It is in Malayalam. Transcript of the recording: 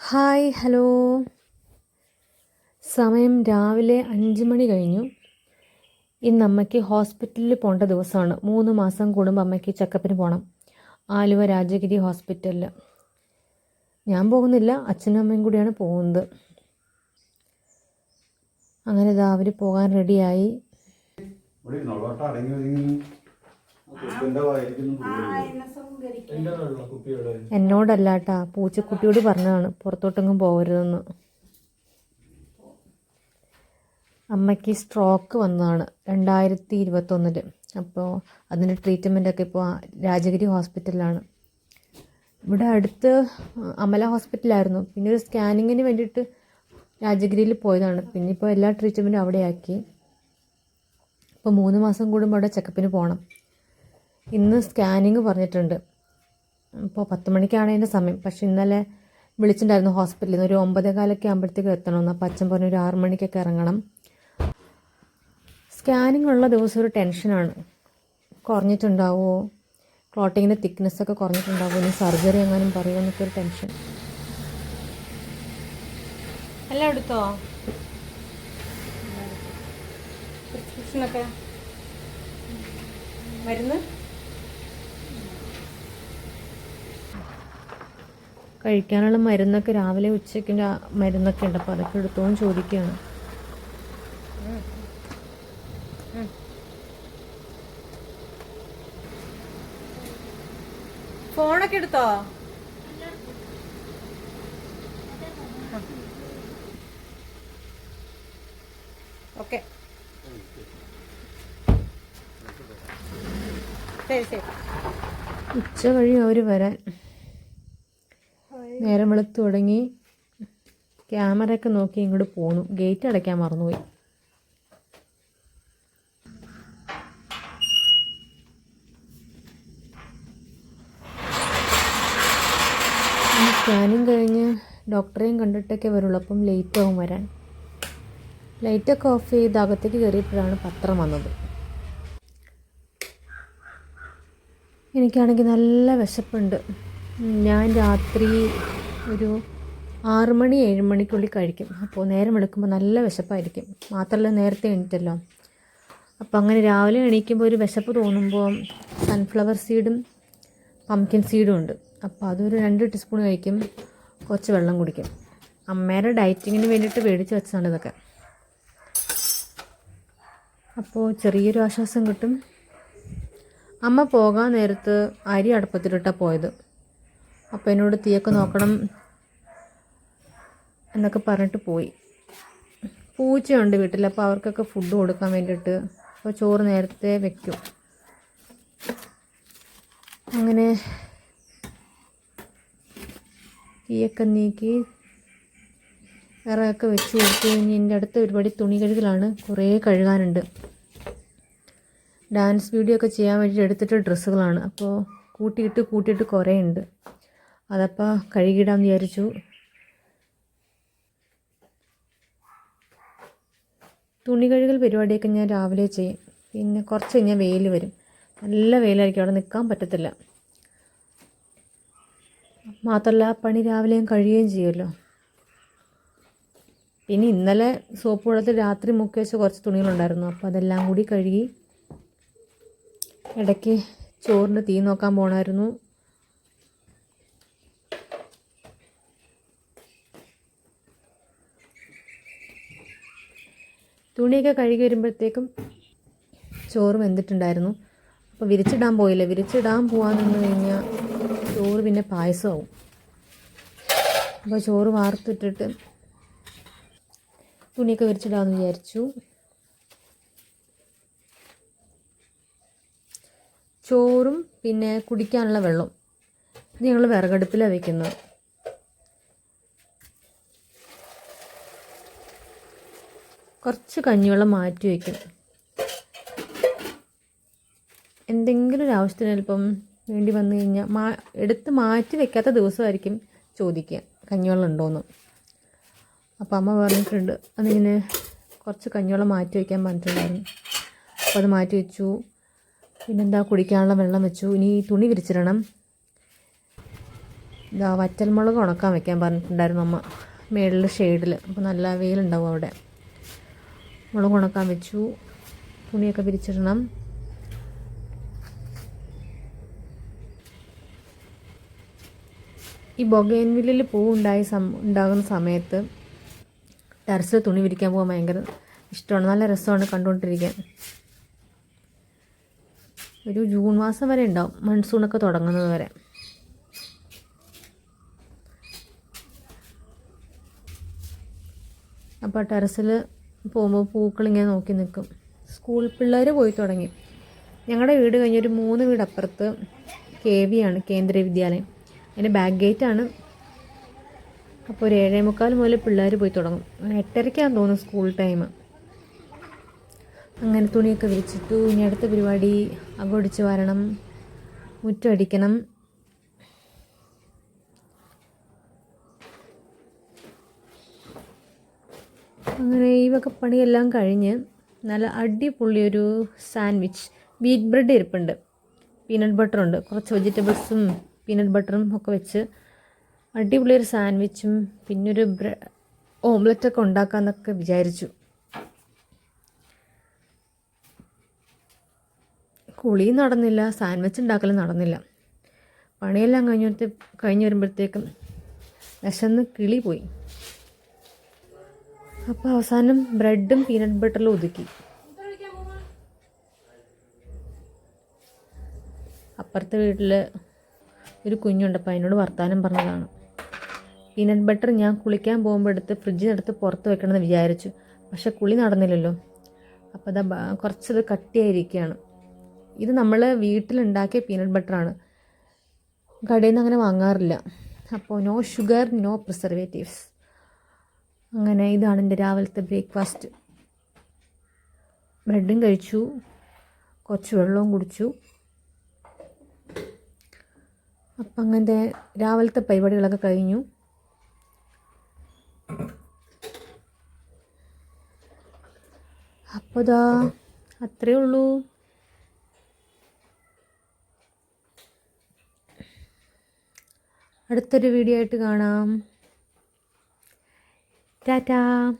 Hi hello. സമയം രാവിലെ അഞ്ച് മണി കഴിഞ്ഞു. ഇന്ന് അമ്മയ്ക്ക് ഹോസ്പിറ്റലിൽ പോകേണ്ട ദിവസമാണ്. മൂന്ന് മാസം കൂടുമ്പോൾ അമ്മയ്ക്ക് ചെക്കപ്പിന് പോകണം ആലുവ രാജഗിരി ഹോസ്പിറ്റലിൽ ഞാൻ പോകുന്നില്ല. അച്ഛനും അമ്മയും കൂടിയാണ് പോകുന്നത്. അങ്ങനെ ഇതാ അവർ പോകാൻ റെഡിയായി വായിരിക്കുന്നു പൂച്ചക്കുട്ടിയോട് പറഞ്ഞതാണ് പുറത്തോട്ടെങ്ങും പോകരുതെന്ന്. അമ്മയ്ക്ക് സ്ട്രോക്ക് വന്നതാണ് രണ്ടായിരത്തി ഇരുപത്തൊന്നിൽ അപ്പോൾ അതിന്റെ ട്രീറ്റ്മെന്റൊക്കെ ഇപ്പോൾ രാജഗിരി ഹോസ്പിറ്റലിലാണ് ഇവിടെ അടുത്ത് അമല ഹോസ്പിറ്റലായിരുന്നു പിന്നെ ഒരു സ്കാനിങ്ങിന് വേണ്ടിയിട്ട് രാജഗിരിയിൽ പോയതാണ്. പിന്നെ ഇപ്പോൾ എല്ലാ ട്രീറ്റ്മെന്റും അവിടെയാക്കി. ഇപ്പോൾ മൂന്ന് മാസം കൂടുമ്പോൾ അവിടെ ചെക്കപ്പിന് പോകണം ഇന്ന് സ്കാനിങ് പറഞ്ഞിട്ടുണ്ട്. ഇപ്പോൾ പത്ത് മണിക്കാണ് അതിന്റെ സമയം. പക്ഷെ ഇന്നലെ വിളിച്ചിട്ടുണ്ടായിരുന്നു ഹോസ്പിറ്റലിൽ നിന്ന്. ഒരു ഒമ്പതേ കാലൊക്കെ ആകുമ്പോഴത്തേക്ക് എത്തണമെന്ന് അപ്പം അച്ഛൻ പറഞ്ഞു ഒരു ആറ് മണിക്കൊക്കെ ഇറങ്ങണം. സ്കാനിങ് ഉള്ള ദിവസം ഒരു ടെൻഷനാണ് കുറഞ്ഞിട്ടുണ്ടാവുമോ ക്ലോട്ടിങ്ങിന്റെ തിക്നെസ്സൊക്കെ കുറഞ്ഞിട്ടുണ്ടാവുമോ ഇനി സർജറി എങ്ങാനും പറയുമോ എന്നൊക്കെ ഒരു ടെൻഷൻ എല്ലാം എടുത്തോ? പ്രിസ്ക്രിപ്ഷനൊക്കെ മരുന്ന്? കഴിക്കാനുള്ള മരുന്നൊക്കെ രാവിലെ ഉച്ചയ്ക്ക് മരുന്നൊക്കെ ഉണ്ട്. അപ്പോൾ അതൊക്കെ എടുത്തോന്ന് ചോദിക്കുകയാണ്. ഫോണൊക്കെ എടുത്തോ? ഓക്കെ. ശരി ശരി. ഉച്ച കഴിയും അവർ വരാൻ നേരം വെളുത്ത് തുടങ്ങി ക്യാമറയൊക്കെ നോക്കി ഇങ്ങോട്ട് പോന്നു. ഗേറ്റ് അടയ്ക്കാൻ മറന്നുപോയി. സ്കാനിങ് കഴിഞ്ഞ് ഡോക്ടറെയും കണ്ടിട്ടൊക്കെ വരുള്ളൂ അപ്പം ലേറ്റ് ആവും വരാൻ. ലൈറ്റൊക്കെ ഓഫ് ചെയ്ത് അകത്തേക്ക് കയറിയപ്പോഴാണ് പത്രം വന്നത്. എനിക്കാണെങ്കിൽ നല്ല വിശപ്പുണ്ട്. ഞാൻ രാത്രി ഒരു ആറ് മണി ഏഴ് മണിക്കുള്ളിൽ കഴിക്കും. അപ്പോൾ നേരം എടുക്കുമ്പോൾ നല്ല വിശപ്പായിരിക്കും. മാത്രമല്ല നേരത്തെ എണീറ്റല്ലോ. അപ്പോൾ അങ്ങനെ രാവിലെ എണീക്കുമ്പോൾ ഒരു വിശപ്പ് തോന്നുമ്പോൾ സൺഫ്ലവർ സീഡും പംകിൻ സീഡും ഉണ്ട്. അപ്പോൾ അതൊരു രണ്ട് ടീസ്പൂൺ കഴിക്കും. കുറച്ച് വെള്ളം കുടിക്കും. അമ്മയുടെ ഡയറ്റിങ്ങിന് വേണ്ടിയിട്ട് മേടിച്ച് വെച്ചതാണ് ഇതൊക്കെ. അപ്പോൾ ചെറിയൊരു ആശ്വാസം കിട്ടും. അമ്മ പോകാൻ നേരത്ത് അരി അടുപ്പത്തിലിട്ടാണ് പോയത്. അപ്പോൾ എന്നോട് തീയൊക്കെ നോക്കണം എന്നൊക്കെ പറഞ്ഞിട്ട് പോയി. പൂച്ചയുണ്ട് വീട്ടിൽ അപ്പോൾ അവർക്കൊക്കെ ഫുഡ് കൊടുക്കാൻ വേണ്ടിയിട്ട് അപ്പോൾ ചോറ് നേരത്തെ വെക്കും. അങ്ങനെ തീയൊക്കെ നീക്കി വിറകൊക്കെ വെച്ച് കൊടുത്ത് കഴിഞ്ഞ് എന്റെ അടുത്ത പരിപാടി തുണി കഴുകലാണ്. കുറേ കഴുകാനുണ്ട്. ഡാൻസ് വീഡിയോ ഒക്കെ ചെയ്യാൻ വേണ്ടി എടുത്തിട്ട് ഡ്രസ്സുകളാണ് അപ്പോൾ കൂട്ടിയിട്ട് കൂട്ടിയിട്ട് കുറേ ഉണ്ട് അതപ്പോൾ കഴുകിയിടാൻ വിചാരിച്ചു. തുണി കഴുകൽ പരിപാടിയൊക്കെ ഞാൻ രാവിലെ ചെയ്യും. പിന്നെ കുറച്ച് കഴിഞ്ഞാൽ വെയിൽ വരും. നല്ല വെയിലായിരിക്കും. അവിടെ നിൽക്കാൻ പറ്റത്തില്ല. മാത്രമല്ല ആ പണി രാവിലെയും കഴിയുകയും ചെയ്യുമല്ലോ. പിന്നെ ഇന്നലെ സോപ്പ് വെള്ളത്തിൽ രാത്രി മുക്കി വെച്ച കുറച്ച് തുണികളുണ്ടായിരുന്നു. അപ്പോൾ അതെല്ലാം കൂടി കഴുകി ഇടയ്ക്ക് ചോറിന് തീ നോക്കാൻ പോണായിരുന്നു. തുണിയൊക്കെ കഴുകി വരുമ്പോഴത്തേക്കും ചോറ് വെന്തിട്ടുണ്ടായിരുന്നു. അപ്പോൾ വിരിച്ചിടാൻ പോയില്ല? വിരിച്ചിടാൻ പോകാൻ നിന്ന് കഴിഞ്ഞാൽ ചോറ് പിന്നെ പായസമാവും അപ്പോൾ ചോറ് വാർത്തിട്ടിട്ട് തുണിയൊക്കെ വിരിച്ചിടാമെന്ന് വിചാരിച്ചു. ചോറും പിന്നെ കുടിക്കാനുള്ള വെള്ളം. ഇത് ഞങ്ങൾ വിറകടുപ്പിലാണ് വെക്കുന്നത്. കുറച്ച് കഞ്ഞിവെള്ളം മാറ്റി വയ്ക്കും. എന്തെങ്കിലും ഒരു ആവശ്യത്തിന് ചിലപ്പം വേണ്ടി വന്നു കഴിഞ്ഞാൽ മാ എടുത്ത് മാറ്റി വെക്കാത്ത ദിവസമായിരിക്കും ചോദിക്കുക കഞ്ഞിവെള്ളം ഉണ്ടോയെന്ന് അപ്പോൾ അമ്മ പറഞ്ഞിട്ടുണ്ട് അതിങ്ങനെ കുറച്ച് കഞ്ഞിവെള്ളം മാറ്റി വയ്ക്കാൻ പറഞ്ഞിട്ടുണ്ടായിരുന്നു. അപ്പോൾ അത് മാറ്റി വെച്ചു. പിന്നെന്താ കുടിക്കാനുള്ള വെള്ളം വെച്ചു. ഇനി തുണി വിരിച്ചിടണം. ഇതാ വറ്റൽമുളക് ഉണക്കാൻ വെക്കാൻ പറഞ്ഞിട്ടുണ്ടായിരുന്നു അമ്മ മേളിൽ ഷെയ്ഡിൽ അപ്പോൾ നല്ല വെയിലുണ്ടാവും അവിടെ. മുളക് ഉണക്കാൻ വെച്ചു. തുണിയൊക്കെ പിരിച്ചിടണം ഈ ബൊഗൈൻവില്ലിൽ പൂവുണ്ടായി സം ഉണ്ടാകുന്ന സമയത്ത് ടെറസിൽ തുണി വിരിക്കാൻ പോകാൻ ഭയങ്കര ഇഷ്ടമാണ്. നല്ല രസമാണ് കണ്ടുകൊണ്ടിരിക്കാൻ. ഒരു ജൂൺ മാസം വരെ ഉണ്ടാവും. മൺസൂണൊക്കെ തുടങ്ങുന്നത് വരെ. അപ്പോൾ ടെറസിൽ പോകുമ്പോൾ പൂക്കളിങ്ങനെ നോക്കി നിൽക്കും സ്കൂൾ പിള്ളേർ പോയി തുടങ്ങി. ഞങ്ങളുടെ വീട് കഴിഞ്ഞൊരു മൂന്ന് വീട് അപ്പുറത്ത് കെ വി ആണ് കേന്ദ്രീയ വിദ്യാലയം. അതിന്റെ ബാക്ക് ഗേറ്റാണ് അപ്പോൾ ഒരു ഏഴേ മുക്കാൽ മുതൽ പിള്ളേർ പോയി തുടങ്ങും. എട്ടരയ്ക്കാന്ന് തോന്നുന്നു സ്കൂൾ ടൈം അങ്ങനെ തുണിയൊക്കെ വിരിച്ചിട്ടു. ഇനി അടുത്ത പരിപാടി അകമടിച്ച് വരണം. മുറ്റമടിക്കണം അങ്ങനെ ഈ വക പണിയെല്ലാം കഴിഞ്ഞ് നല്ല അടിപൊളി ഒരു സാൻഡ്വിച്ച് വീറ്റ് ബ്രെഡ് ഇരിപ്പുണ്ട്. പീനട്ട് ബട്ടറുണ്ട്. കുറച്ച് വെജിറ്റബിൾസും പീനട്ട് ബട്ടറും ഒക്കെ വെച്ച് അടിപൊളി ഒരു സാൻഡ്വിച്ചും പിന്നെ ഒരു ബ്ര ഓംലെറ്റൊക്കെ ഉണ്ടാക്കാമെന്നൊക്കെ വിചാരിച്ചു. കുളി നടന്നില്ല സാൻഡ്വിച്ച് ഉണ്ടാക്കലും നടന്നില്ല. പണിയെല്ലാം കഴിഞ്ഞിട്ട് കഴിഞ്ഞ് വരുമ്പോഴത്തേക്കും വിശന്ന് കിളി പോയി അപ്പോൾ അവസാനം ബ്രെഡും പീനട്ട് ബട്ടറിലും ഒതുക്കി. അപ്പുറത്തെ വീട്ടിൽ ഒരു കുഞ്ഞുണ്ട് അപ്പോൾ അതിനോട് വർത്താനം പറഞ്ഞതാണ്. പീനട്ട് ബട്ടർ ഞാൻ കുളിക്കാൻ പോകുമ്പോൾ എടുത്ത് ഫ്രിഡ്ജിനടുത്ത് പുറത്ത് വെക്കണമെന്ന് വിചാരിച്ചു. പക്ഷെ കുളി നടന്നില്ലല്ലോ. അപ്പോൾ അതാ കുറച്ചത് കട്ടിയായിരിക്കുകയാണ്. ഇത് നമ്മൾ വീട്ടിലുണ്ടാക്കിയ പീനട്ട് ബട്ടറാണ് കടയിൽ നിന്ന് അങ്ങനെ വാങ്ങാറില്ല. അപ്പോൾ നോ ഷുഗർ നോ പ്രിസർവേറ്റീവ്സ് അങ്ങനെ ഇതാണ് എന്റെ രാവിലത്തെ ബ്രേക്ക്ഫാസ്റ്റ്. ബ്രെഡും കഴിച്ചു കുറച്ച് വെള്ളവും കുടിച്ചു. അപ്പം അങ്ങനത്തെ രാവിലത്തെ പരിപാടികളൊക്കെ കഴിഞ്ഞു. അപ്പോൾ ഇതാ അത്രയേ ഉള്ളൂ. അടുത്തൊരു വീഡിയോ ആയിട്ട് കാണാം. Ta-da!